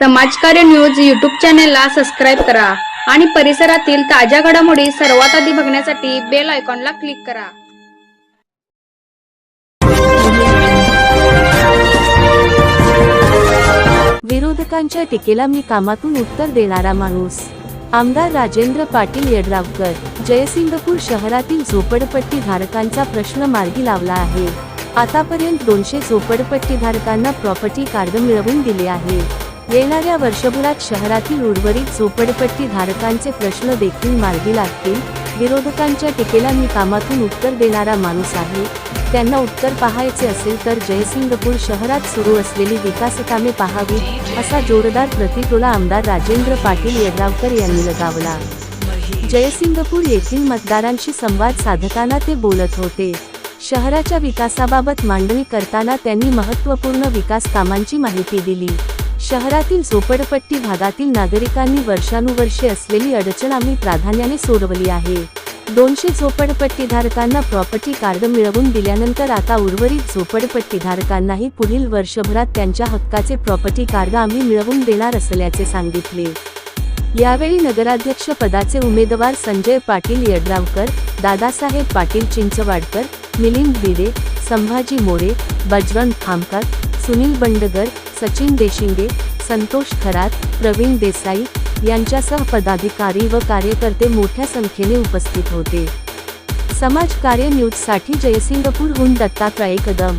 समाजकार्य news YouTube चॅनेलला subscribe करा आणि परिसरातील ताज्या घडामोडी सर्वात आधी बघण्यासाठी बेल आयकॉनला क्लिक करा. विरोधकांच्या टीकेला मी कामातून उत्तर देणारा माणूस. आमदार राजेंद्र पाटील येडरावकर जयसिंगपूर शहरातील झोपडपट्टी धारकांचा प्रश्न मार्गी लावला आहे. आतापर्यंत दोनशे झोपडपट्टी धारकांना प्रॉपर्टी कार्ड मिळवून दिले आहे. येणाऱ्या वर्षभरात शहरातील उर्वरित झोपडपट्टी धारकांचे प्रश्न देखील मार्गी लागतील. विरोधकांच्या टीकेला मी कामातून उत्तर देणारा माणूस आहे. त्यांना उत्तर पाहायचे असेल तर जयसिंगपूर शहरात सुरू असलेली विकास कामे पाहावी असा जोरदार प्रतिटोला आमदार राजेंद्र पाटील यड्रावकर यांनी लगावला. जयसिंगपूर येथील मतदारांशी संवाद साधताना ते बोलत होते. शहराच्या विकासाबाबत मांडणी करताना त्यांनी महत्त्वपूर्ण विकास कामांची माहिती दिली. शहरातील झोपडपट्टी भागातील नागरिकांनी वर्षानुवर्षे असलेली अडचण आम्ही प्राधान्याने सोडवली आहे. दोनशे झोपडपट्टी धारकांना प्रॉपर्टी कार्ड मिळवून दिल्यानंतर आता उर्वरित झोपडपट्टी धारकांनाही पुढील वर्षभरात त्यांच्या हक्काचे प्रॉपर्टी कार्ड आम्ही मिळवून देणार असल्याचे सांगितले. यावेळी नगराध्यक्ष पदाचे उमेदवार संजय पाटील यड्रावकर दादासाहेब पाटील चिंचवाडकर मिलिंद बिडे संभाजी मोरे बजरंग खामकर सुनील बंडगर सचिन देशिंगे संतोष खरात प्रवीण देसाई यांच्यासह पदाधिकारी व कार्यकर्ते मोठ्या संख्येने उपस्थित होते. समाज कार्य न्यूजसाठी जयसिंगपूरहून दत्तात्रय कदम.